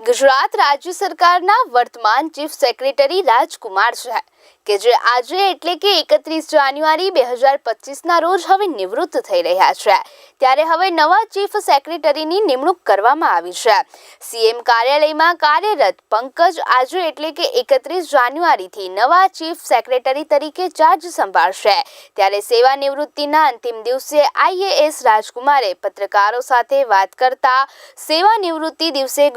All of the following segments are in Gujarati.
ગુજરાત રાજ્ય સરકારના વર્તમાન ચીફ સેક્રેટરી રાજકુમાર છે, કે જે આજે એટલે કે એકત્રીસ જાન્યુઆરી બે હજાર પચીસના રોજ હવે નિવૃત્ત થઈ રહ્યા છે. ત્યારે હવે નવા ચીફ સેક્રેટરીની નિમણૂક કરવામાં આવી છે. સીએમ કાર્યાલયમાં કાર્યરત પંકજ આજે એટલે કે એકત્રીસ જાન્યુઆરીથી નવા ચીફ સેક્રેટરી તરીકે ચાર્જ સંભાળશે. ત્યારે સેવા નિવૃત્તિના અંતિમ દિવસે આઈએએસ રાજકુમારે પત્રકારો સાથે વાત કરતા સેવા નિવૃત્તિ દિવસે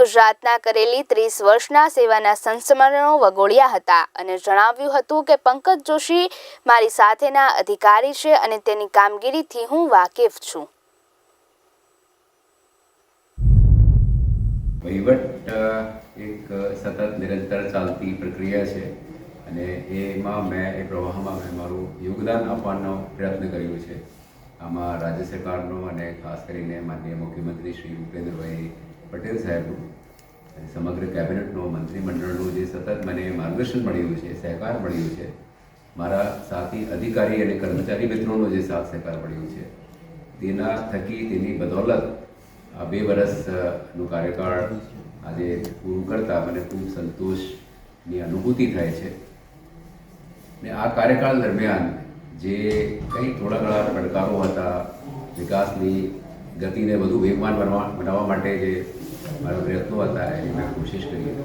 ગુજરાતના કરેલી ત્રીસ વર્ષના સેવાના સંસ્મરણો વગોળ્યા હતા અને જણાવ્યું હતું કે પંકજ જોશી મારી સાથેના અધિકારી છે અને તેની કામગીરીથી હું વાકેફ છું. વહીવટ એક સતત નિરંતર ચાલતી પ્રક્રિયા છે અને એમાં મેં, એ પ્રવાહમાં મેં મારું યોગદાન આપવાનો પ્રયત્ન કર્યો છે. આમાં રાજ્ય સરકારનો અને ખાસ કરીને માનનીય મુખ્યમંત્રી શ્રી ભૂપેન્દ્રભાઈ પટેલ સાહેબનું સમગ્ર કેબિનેટનો મંત્રીમંડળનું જે સતત મને માર્ગદર્શન મળ્યું છે, સહકાર મળ્યું છે, મારા સાથી અધિકારી અને કર્મચારી મિત્રોનો જે સાથ સહકાર મળ્યો છે, તેના થકી તેની બદૌલત આ બે વર્ષનું કાર્યકાળ આજે પૂરું કરતાં મને ખૂબ સંતોષની અનુભૂતિ થાય છે. ને આ કાર્યકાળ દરમિયાન જે કંઈ થોડા ઘણા પડકારો હતા વિકાસની ગતિને વધુ વેગવાન બનવા બનાવવા માટે જે મારા પ્રયત્નો હતા એની મેં કોશિશ કરી.